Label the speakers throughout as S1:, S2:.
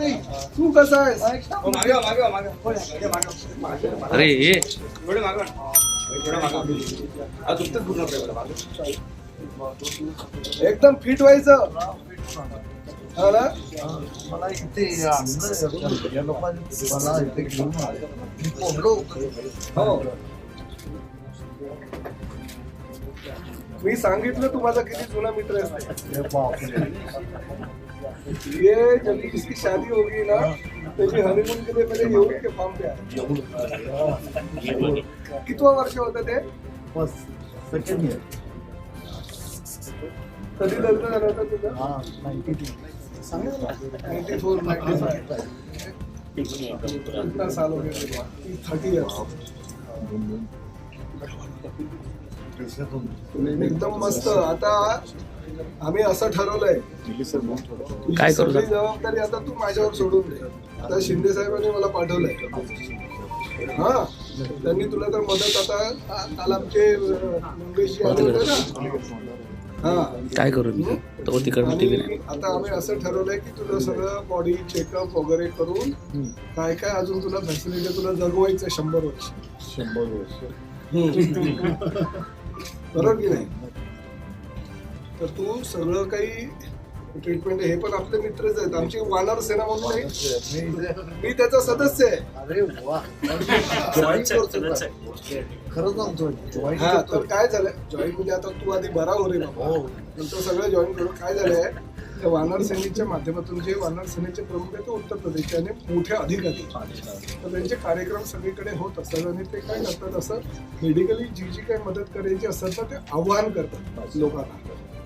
S1: नाही. तू कसा आहेस?
S2: अरे ये.
S1: एकदम फिट व्हायचं. हा ना?
S3: मला इथे या लोकांनी मला इथे घेऊन
S1: हो. मी सांगितलं तू माझा किती जुना मित्र ये जब इसकी शादी होगी ना त्याची हनीमून के लिए पहले येऊन के फॉर्म पे आए. कितवं वर्ष होतं ते?
S3: बस सेकंड इयर
S1: कधी लग्न झालं होतं तुझं?
S3: हा ninety two
S1: ninety four ninety कितना साल हो गया थर्टी इयर्स एकदम मस्त. आता आम्ही असं ठरवलंय.
S2: काय करू
S1: जबाबदारी आता तू माझ्यावर सोडून दे. आता शिंदे साहेबांनी मला पाठवलंय. हा. त्यांनी तुला तर मदत आता काल आमचे मुंबईशी आले होते ना? हा.
S2: काय करू मी तो तिकडनं टीव्ही नाही.
S1: आणि आता आम्ही असं ठरवलंय की तुझं सगळं बॉडी चेकअप वगैरे करून काय काय अजून तुला फॅसिलिटी तुला जगवायचं शंभर वर्ष.
S3: शंभर वर्ष.
S1: बरोबर की नाही? तर तू सगळं काही ट्रीटमेंट हे पण आपले मित्रच आहेत. आमची वानर सेना म्हणून आहे.
S3: मी
S1: त्याचा सदस्य आहे.
S3: अरे वा. जॉईन करतो का? खरंच सांगतो जॉईन
S1: हा तर
S3: करतो
S1: काय झालंय? जॉईन म्हणजे आता तू आधी बरा हो रे बाबा.
S3: हो.
S1: नंतर सगळं जॉईन करून काय झालंय? त्या वानर सेनेच्या माध्यमातून जे वानर सेनेचे प्रमुख आहेत ते उत्तर प्रदेशचे आणि मोठे अधिकारी. तर त्यांचे कार्यक्रम सगळीकडे होत असतात आणि ते काय करतात असं मेडिकली जी जी काही मदत करायची असतात ना ते आव्हान करतात लोकांना.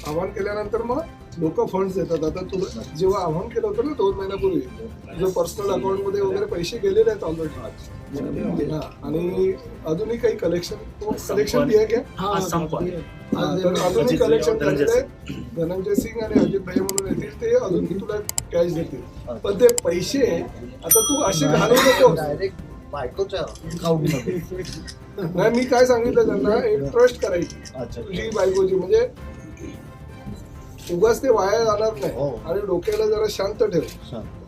S1: आव्हान केल्यानंतर मग लोक फंड्स देतात. आता तुला जेव्हा आव्हान केलं होतं ना दोन महिन्यापूर्वी तुझं पर्सनल अकाउंटमध्ये वगैरे पैसे गेलेले आहेत ऑलरेडी आणि अजूनही काही कलेक्शन कलेक्शन हा, तर अजूनही कलेक्शन झालेलं आहे धनंजय सिंग. आणि अजित भाई म्हणून येतील ते अजूनही तुला कॅश देतील. पण ते पैसे आता तू असे घालू नको. नाही मी काय सांगितलं त्यांना एक ट्रस्ट करायची. तुझी बायकोची म्हणजे उगाच ते वाया जाणार नाही.
S3: हो.
S1: आणि डोक्याला जरा शांत ठेव.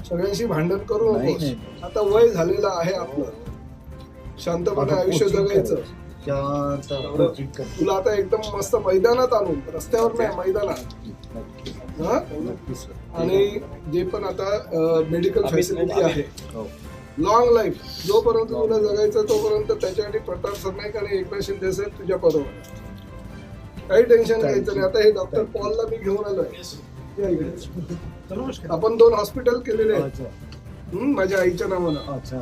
S1: सगळ्यांशी भांडण करू नकोस.
S3: नाही.
S1: आता वय झालेलं आहे आपलं. शांतपणे आयुष्य जगायचं.
S3: शांत.
S1: तुला आता एकदम मस्त मैदानात आणून रस्त्यावर नाही मैदानात. हा. आणि जे पण आता मेडिकल फॅसिलिटी आहे.
S3: हो.
S1: लॉंग लाईफ जोपर्यंत तुला जगायचं तोपर्यंत त्याच्यासाठी प्रताप सरनाईक आणि एकनाथ शिंदे साहेब तुझ्या बरोबर काही टेन्शन घ्यायचं नाही. आता हे डॉक्टर पॉलला मी घेऊन आलोय. आपण दोन हॉस्पिटल केलेले आहेत. माझ्या आईच्या नावानं.
S3: अच्छा.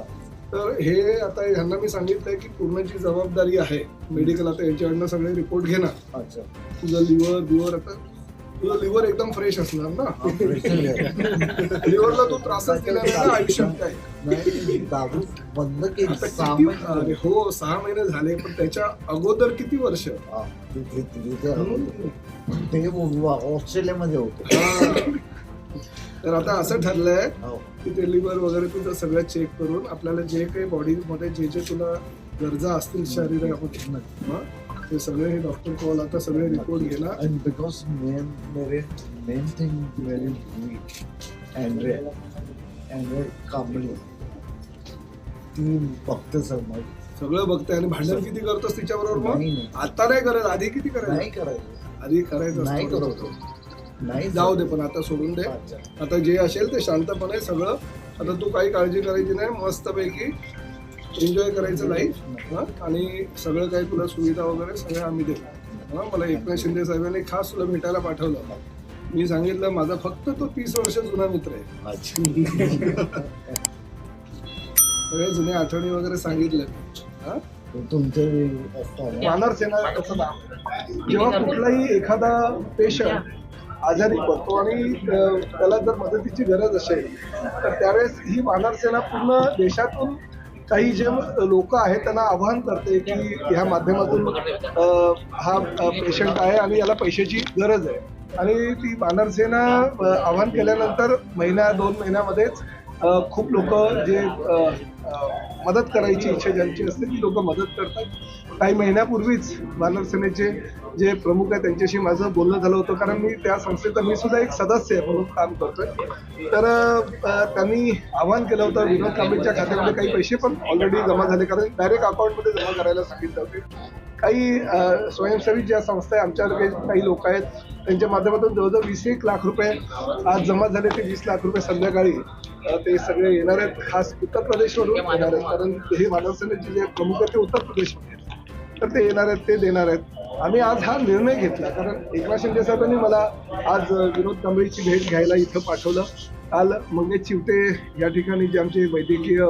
S1: तर हे आता ह्यांना मी सांगितलंय की पूर्णची जबाबदारी आहे. मेडिकल आता यांच्याकडनं सगळे रिपोर्ट घेणार.
S3: अच्छा.
S1: तुझं लिव्हर बिव्हर आता तुझं लिव्हर एकदम फ्रेश असणार ना? लिव्हरला तू त्रासच केला नाही ना आयुष्यात काय?
S3: नाही दारू बंद
S1: आता किती अरे हो सहा महिने झाले पण त्याच्या अगोदर किती वर्ष?
S3: हा, तिथे तिथे ते ऑस्ट्रेलियामध्ये होते.
S1: हा. तर आता असं ठरलंय
S3: हो.
S1: की ते लिव्हर वगैरे तुझं सगळं चेक करून आपल्याला जे काही बॉडी मध्ये जे जे तुला गरजा असतील शरीरामध्ये हा, ते सगळे हे डॉक्टर कॉल आता सगळे रिपोर्ट घेणार
S3: And because main, मेरे thing very weak, Andre, Andre Kamble ती बघते सर मग
S1: सगळं बघते आणि भांडण किती करतोस तिच्या बरोबर
S3: नाही, नाही.
S1: मग आता नाही करत आधी किती
S3: नाही
S1: करायचं
S3: करायचं
S1: आधी करायचं
S3: नाही. करत. नाही
S1: जाऊ दे पण आता सोडून दे. आता जे असेल ते शांतपणे सगळं आता तू काही काळजी करायची नाही मस्तपैकी एन्जॉय करायचं लाईफ आणि सगळं काही तुला सुविधा वगैरे सगळं आम्ही देऊ हा मला एकनाथ शिंदे साहेबांनी खास तुला भेटायला पाठवलं. मी सांगितलं माझा फक्त तो तीस वर्ष जुना मित्र आहे.
S3: अच्छा.
S1: सगळे जुने आठवणी वगैरे सांगितले. हा?
S3: तुमचे.
S1: वानर सेना जेव्हा कुठलाही एखादा पेशंट आजारी पडतो आणि त्याला जर मदतीची गरज असेल तर त्यावेळेस ही वानर सेना पूर्ण देशातून काही जे लोक आहेत त्यांना आवाहन करते की ह्या माध्यमातून हा पेशंट आहे आणि याला पैशाची गरज आहे. आणि ती मानरसेना आवाहन केल्यानंतर महिन्या दोन महिन्यामध्येच खूप लोक जे मदत करायची इच्छा ज्यांची असते ती लोक मदत करतात. काही महिन्यापूर्वीच वानर सेनेचे जे प्रमुख आहे त्यांच्याशी माझं बोलणं झालं होतं. कारण मी त्या संस्थेचा मी सुद्धा एक सदस्य आहे म्हणून काम करतोय. तर त्यांनी आवाहन केलं होतं विनोद कांबळेच्या खात्यामध्ये काही पैसे पण ऑलरेडी जमा झाले. कारण डायरेक्ट अकाउंटमध्ये जमा करायला सांगितलं होते. काही स्वयंसेवी ज्या संस्था आहे आमच्याकडे काही लोक आहेत त्यांच्या माध्यमातून जवळजवळ वीस एक लाख रुपये आज जमा झाले ते वीस लाख रुपये संध्याकाळी ते सगळे येणार आहेत. खास उत्तर प्रदेशवरून येणार आहेत. कारण हे मानव सेनेचे जे प्रमुख आहेत ते उत्तर प्रदेशमध्ये. तर ते येणार आहेत ते देणार आहेत. आम्ही आज हा निर्णय घेतला. कारण एकनाथ शिंदे साहेबांनी मला आज विनोद कांबळीची भेट घ्यायला इथं पाठवलं. काल मंगेश चिवटे या ठिकाणी जे आमचे वैद्यकीय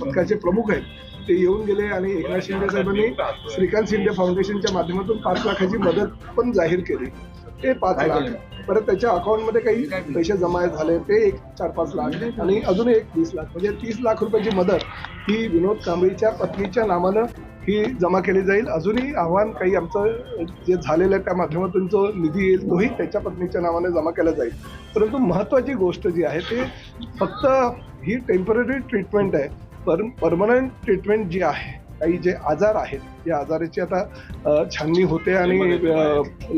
S1: पथकाचे प्रमुख आहेत ते येऊन गेले आणि एकनाथ शिंदे साहेबांनी श्रीकांत शिंदे फाउंडेशनच्या माध्यमातून पाच लाखाची मदत पण जाहीर केली. ते पाच लाख. परत त्याच्या अकाउंटमध्ये काही पैसे जमा झाले ते एक चार पाच लाख. आणि अजून एक वीस लाख. म्हणजे तीस लाख रुपयाची मदत ही विनोद कांबळीच्या पत्नीच्या नामानं ही जमा केली जाईल. अजूनही आव्हान काही आमचं जे झालेलं आहे त्या माध्यमातून जो निधी येईल तोही त्याच्या पत्नीच्या नावाने जमा केला जाईल. परंतु महत्त्वाची गोष्ट जी आहे ते फक्त ही टेंपररी ट्रीटमेंट आहे. पर परमनंट ट्रीटमेंट जी आहे काही जे आजार आहेत या आजाराची आता छाननी होते आणि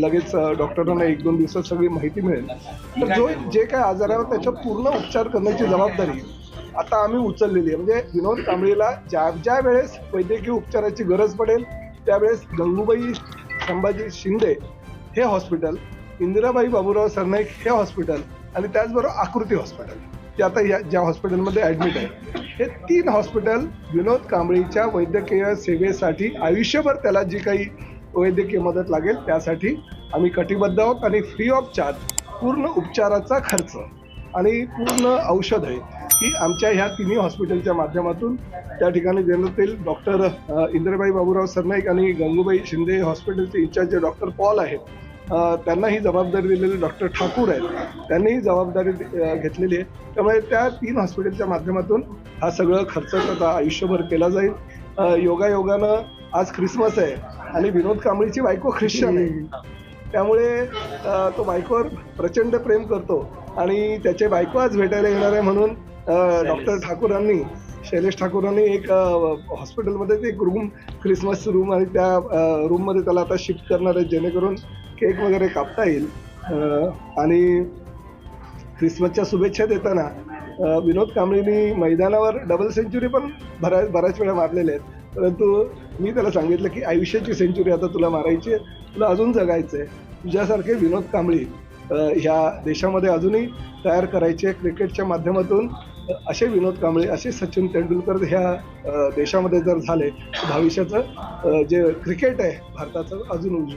S1: लगेच डॉक्टरांना एक दोन दिवसात सगळी माहिती मिळेल. तर जो जे काय आजार आहे त्याचा पूर्ण उपचार करण्याची जबाबदारी आता आम्ही उचललेली आहे. म्हणजे विनोद कांबळेला ज्या ज्या वेळेस वैद्यकीय उपचाराची गरज पडेल त्यावेळेस गंगूबाई संभाजी शिंदे हे हॉस्पिटल इंदिराबाई बाबूराव सरनाईक हे हॉस्पिटल आणि त्याचबरोबर आकृती हॉस्पिटल. ते आता या ज्या हॉस्पिटलमध्ये ॲडमिट आहे हे तीन हॉस्पिटल विनोद कांबळीच्या वैद्यकीय सेवेसाठी आयुष्यभर त्याला जी काही वैद्यकीय मदत लागेल त्यासाठी आम्ही कटिबद्ध आहोत आणि फ्री ऑफ चार्ज पूर्ण उपचाराचा खर्च आणि पूर्ण औषध आहे ही आमच्या ह्या तिन्ही हॉस्पिटलच्या माध्यमातून त्या ठिकाणी देण्यात येईल. डॉक्टर इंद्रबाई बाबूराव सरनाईक आणि गंगूबाई शिंदे हॉस्पिटलचे इंचार्ज डॉक्टर पॉल आहेत. त्यांना ही जबाबदारी दिलेली डॉक्टर ठाकूर आहेत. त्यांनी ही जबाबदारी घेतलेली आहे. त्यामुळे त्या तीन हॉस्पिटलच्या माध्यमातून हा सगळं खर्च त्याचा आयुष्यभर केला जाईल. योगायोगानं आज ख्रिसमस आहे आणि विनोद कांबळीची बायको ख्रिश्चन आहे. त्यामुळे तो बायकोवर प्रचंड प्रेम करतो आणि त्याचे बायको आज भेटायला येणार आहे म्हणून डॉक्टर ठाकूरांनी शैलेश ठाकूरांनी एक हॉस्पिटलमध्ये ते एक रूम क्रिसमस रूम आणि त्या रूममध्ये त्याला आता शिफ्ट करणार आहे. जेणेकरून केक वगैरे कापता येईल. आणि ख्रिसमसच्या शुभेच्छा देताना विनोद कांबळीनी मैदानावर डबल सेंचुरी पण बऱ्याच बऱ्याच वेळा मारलेल्या आहेत. परंतु मी त्याला सांगितलं की आयुष्याची सेंचुरी आता तुला मारायची आहे तुला अजून जगायचं आहे. तुझ्यासारखे विनोद कांबळी ह्या देशामध्ये अजूनही तयार करायचे क्रिकेटच्या माध्यमातून. असे विनोद कांबळे असे सचिन तेंडुलकर ह्या देशामध्ये जर झाले तर भविष्याचं जे क्रिकेट आहे भारताचं अजून उज्ज्वल.